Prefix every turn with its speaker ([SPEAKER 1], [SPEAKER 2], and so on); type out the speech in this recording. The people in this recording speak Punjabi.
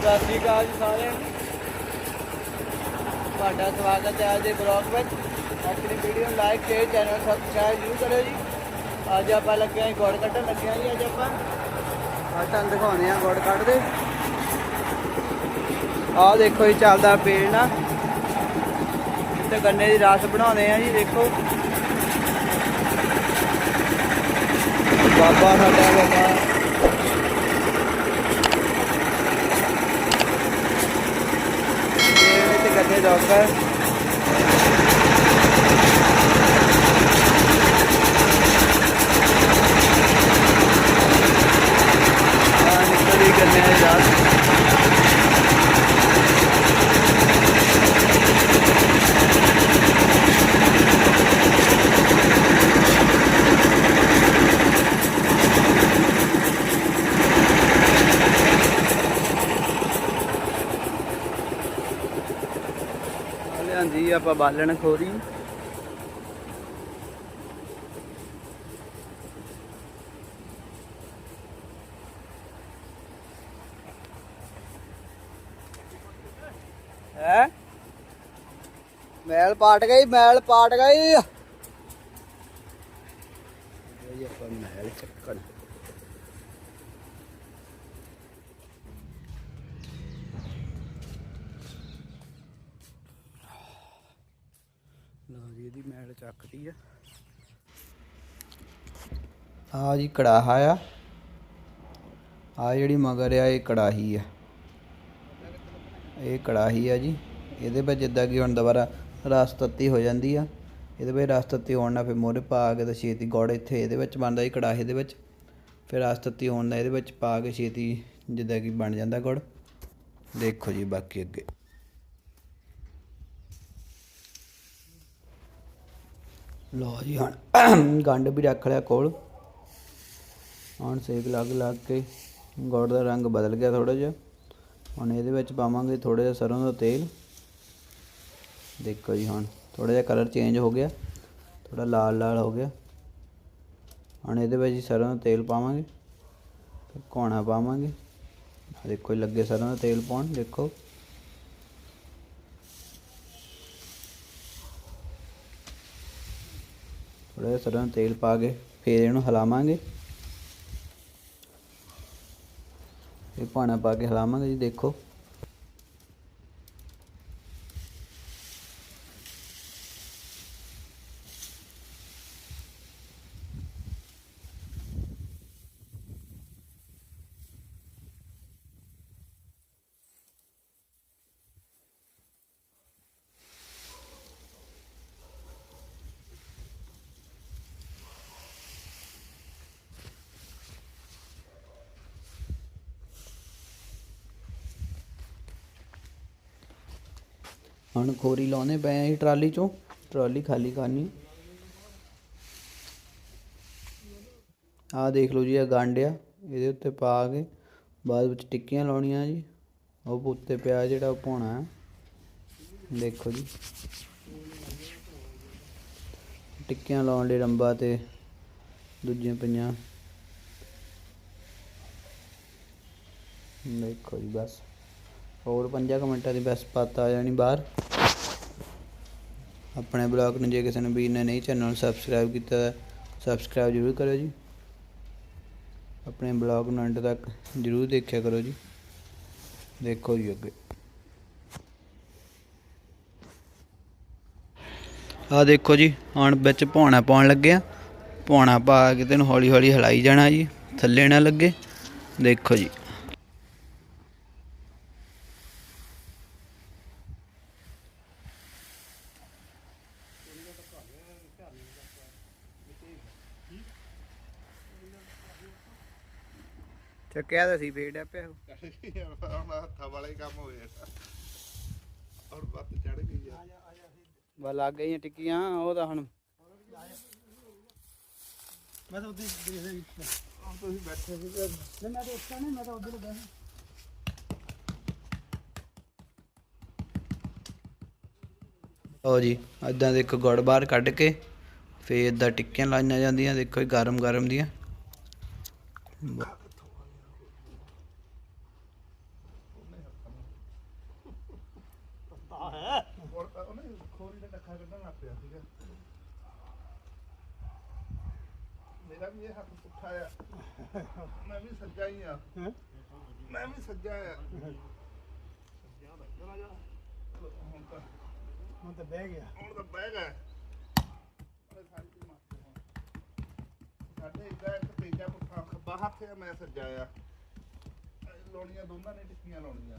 [SPEAKER 1] ਸਤਿ ਸ਼੍ਰੀ ਅਕਾਲ ਜੀ ਸਾਰਿਆਂ ਨੂੰ। ਤੁਹਾਡਾ ਸਵਾਗਤ ਹੈ ਅੱਜ ਦੇ ਬਲੌਗ ਵਿੱਚ। ਆਪਣੀ video like share channel subscribe ਜ਼ਰੂਰ ਕਰਿਓ ਜੀ। ਅੱਜ ਆਪਾਂ ਲੱਗੇ ਆਂ ਗੁੜ ਕੱਢਣ, ਲੱਗੇ ਆਂ ਜੀ ਅੱਜ ਆਪਾਂ। ਅੱਜ ਤੁਹਾਨੂੰ ਦਿਖਾਉਂਦੇ ਆਂ ਗੁੜ ਕੱਢਦੇ। ਆਹ ਦੇਖੋ ਜੀ, ਚੱਲਦਾ ਪੇੜ ਨਾ ਤੇ ਗੰਨੇ ਦੀ ਰਸ ਬਣਾਉਂਦੇ ਆ ਜੀ, ਦੇਖੋ। ਬਾਬਾ ਸਾਡਾ ਬਾਬਾ ਇਹ ਵਿੱਚ ਗੰਨੇ ਡਾਕਟਰ ਆ ਨਿਕਲੀ ਗੰਨੇ ਦੀ ਰਸ ਆਹ ਆਪਾਂ ਬਾਲਣ ਖੋਰੀ। ਹੈ? ਮੈਲ ਪਾਟ ਗਈ, ਮੈਲ ਪਾਟ ਗਈ। ਇਹ ਆਪਾਂ ਮੈਲ ਚੱਕਣ। ਲਓ ਜੀ, ਇਹਦੀ ਮੈਲ ਚੱਕਦੀ ਆ। ਆ ਜੀ ਕੜਾਹਾ ਆ। ਆ ਜਿਹੜੀ ਮਗਰ ਆ, ਇਹ ਕੜਾਹੀ ਆ। ਇਹ ਕੜਾਹੀ ਆ ਜੀ। ਇਹਦੇ ਵਿੱਚ ਜਿੱਦਾਂ ਕਿ ਹੁਣ ਦੁਬਾਰਾ ਰਸ ਤੱਤੀ ਹੋ ਜਾਂਦੀ ਆ। ਇਹਦੇ ਵਿੱਚ ਰਸ ਤੱਤੀ ਹੋਣ ਨਾਲ ਫਿਰ ਮੋਰੇ ਪਾ ਕੇ ਤੇ ਛੇਤੀ ਗੁੜ ਇੱਥੇ ਇਹਦੇ ਵਿੱਚ ਬਣਦਾ ਜੀ ਕੜਾਹੀ ਦੇ ਵਿੱਚ। ਫਿਰ ਰਸ ਤੱਤੀ ਹੋਣ ਨਾਲ ਇਹਦੇ ਵਿੱਚ ਪਾ ਕੇ ਛੇਤੀ ਜਿੱਦਾਂ ਕਿ ਬਣ ਜਾਂਦਾ ਗੁੜ। ਦੇਖੋ ਜੀ ਬਾਕੀ ਅੱਗੇ। ਲਓ ਜੀ, ਹੁਣ ਗੰਢ ਵੀ ਰੱਖ ਲਿਆ ਕੋਲ। ਹੁਣ ਸੇਕ ਲੱਗ ਲੱਗ ਕੇ ਗੁੜ ਦਾ ਰੰਗ ਬਦਲ ਗਿਆ ਥੋੜਾ ਜਿਹਾ। ਹੁਣ ਇਹਦੇ ਵਿੱਚ ਪਾਵਾਂਗੇ ਥੋੜਾ ਜਿਹਾ ਸਰੋਂ ਦਾ ਤੇਲ। ਦੇਖੋ ਜੀ ਹੁਣ ਥੋੜਾ ਜਿਹਾ ਕਲਰ ਚੇਂਜ ਹੋ ਗਿਆ ਥੋੜਾ ਲਾਲ ਲਾਲ ਹੋ ਗਿਆ। ਹੁਣ ਇਹਦੇ ਵਿੱਚ ਜੀ ਸਰੋਂ ਦਾ ਤੇਲ ਪਾਵਾਂਗੇ ਤੇ ਘੋਣਾ ਪਾਵਾਂਗੇ। ਦੇਖੋ ਜੀ ਲੱਗੇ ਸਰੋਂ ਦਾ ਤੇਲ ਪਾਉਣ, ਦੇਖੋ। ਥੋੜਾ ਜਿਹਾ ਸਰੋਂ ਦਾ ਤੇਲ ਪਾ ਕੇ ਫਿਰ ਇਹਨੂੰ ਹਿਲਾਵਾਂਗੇ। ਇਹ ਪਾਣਾ ਪਾ ਕੇ ਹਿਲਾਵਾਂਗੇ ਜੀ, ਦੇਖੋ। ਹੁਣ ਖੋਰੀ ਲਾਉਣੇ ਪਏ ਆ ਜੀ ਟਰਾਲੀ ਚੋਂ, ਟਰਾਲੀ ਖਾਲੀ ਕਰਨੀ। ਆਹ ਦੇਖ ਲਓ ਜੀ, ਇਹ ਗੰਢ ਆ ਇਹਦੇ ਉੱਤੇ ਪਾ ਕੇ ਬਾਅਦ ਵਿੱਚ ਟਿੱਕੀਆਂ ਲਾਉਣੀਆਂ ਜੀ। ਉਹ ਉੱਤੇ ਪਿਆ ਜਿਹੜਾ ਉਹ ਪਾਉਣਾ ਹੈ। ਦੇਖੋ ਜੀ। ਟਿੱਕੀਆਂ ਲਾਉਣ ਲਈ ਰੰਬਾ ਤੇ ਦੂਜੀਆਂ ਪਈਆਂ। ਦੇਖੋ ਜੀ, ਬਸ। ਹੋਰ 5 ਮਿੰਟਾਂ ਦੀ ਬਸ ਪੱਤ ਆ ਜਾਣੀ ਬਾਹਰ। ਆਪਣੇ ਬਲੌਗ ਨੂੰ ਜੇ ਕਿਸੇ ਨੇ ਵੀਰ ਨੇ ਨਹੀਂ ਚੈਨਲ ਨੂੰ ਸਬਸਕ੍ਰਾਈਬ ਕੀਤਾ ਸਬਸਕ੍ਰਾਈਬ ਜ਼ਰੂਰ ਕਰੋ ਜੀ। ਆਪਣੇ ਬਲੌਗ ਨੂੰ ਅੰਤ ਤੱਕ ਜ਼ਰੂਰ ਦੇਖਿਆ ਕਰੋ ਜੀ। ਦੇਖੋ ਜੀ ਅੱਗੇ। ਆ ਦੇਖੋ ਜੀ, ਹੁਣ ਵਿੱਚ ਭੌਣਾ ਪਾਉਣ ਲੱਗੇ ਆ। ਭੌਣਾ ਪਾ ਕੇ ਤੈਨੂੰ ਹੌਲੀ ਹੌਲੀ ਹਿਲਾਈ ਜਾਣਾ ਜੀ, ਥੱਲੇ ਨਾ ਲੱਗੇ। ਦੇਖੋ ਜੀ। ਚੱਕਿਆ ਤਾਂ ਸੀ ਫੇੜ ਪਿਆ
[SPEAKER 2] ਹੁਣ ਹੱਥਾਂ ਵਾਲਾ ਹੀ ਕੰਮ ਹੋ ਗਿਆ ਔਰ ਬੱਤ ਚੜ ਗਈ ਆ
[SPEAKER 1] ਵਾ ਲੱਗ ਗਈਆਂ ਟਿੱਕੀਆਂ ਉਹ ਤਾਂ ਹੁਣ
[SPEAKER 3] ਮੈਂ ਤਾਂ ਉੱਧਰ ਦੇਖਦਾ ਜੀ।
[SPEAKER 2] ਹੁਣ ਤੁਸੀਂ ਬੈਠੇ ਸੀ ਤੇ
[SPEAKER 3] ਨਹੀਂ ਮੈਂ ਤਾਂ ਉੱਠਾ ਨਹੀਂ ਮੈਂ ਤਾਂ ਉੱਧਰ ਲੱਗਾ ਸੀ।
[SPEAKER 1] ਲਓ ਜੀ ਇਦਾਂ ਦੇ ਇੱਕ ਗੁੜ ਬਾਹਰ ਕੱਢ ਕੇ ਫੇਰ ਇਦਾਂ ਟਿੱਕੀਆਂ ਲਾਈਆਂ ਜਾਂਦੀਆਂ ਦੇਖੋ ਜੀ ਗਰਮ ਗਰਮ ਦੀਆਂ।
[SPEAKER 3] ਪਤਾ ਹੈ
[SPEAKER 2] ਹੁਣ ਤਾਂ ਉਹਨੇ ਖੋਰੀ ਦਾ ਡੱਖਾ ਕੱਢਣ ਲੱਗ ਪਿਆ ਸੀਗਾ ਮੇਰਾ ਵੀ ਇਹ ਹੱਥ ਪੁੱਠਾ ਆ ਮੈਂ ਵੀ ਸੱਜਾ ਹੀ ਆ? ਮੈਂ ਵੀ ਸੱਜਾ ਆ। ਹੁਣ ਤਾਂ
[SPEAKER 3] ਹੁਣ ਤਾਂ ਬਹਿ ਗਿਆ।
[SPEAKER 2] ਹੁਣ ਤਾਂ ਬਹਿ ਗਿਆ ਉਹਨੇ ਸਾਰੀ ਚੀਜ਼ ਮਾਰਤੀ ਹੁਣ। ਸਾਡੇ ਇੱਦਾਂ ਇੱਕ ਤੇਜਾ ਪੁੱਠਾ ਖੱਬਾ ਹੱਥ ਆ ਮੈਂ ਸੱਜਾ ਆ। ਇਹ ਲਾਉਣੀਆਂ, ਦੋਨਾਂ ਨੇ ਟਿੱਕੀਆਂ ਲਾਉਣੀਆਂ।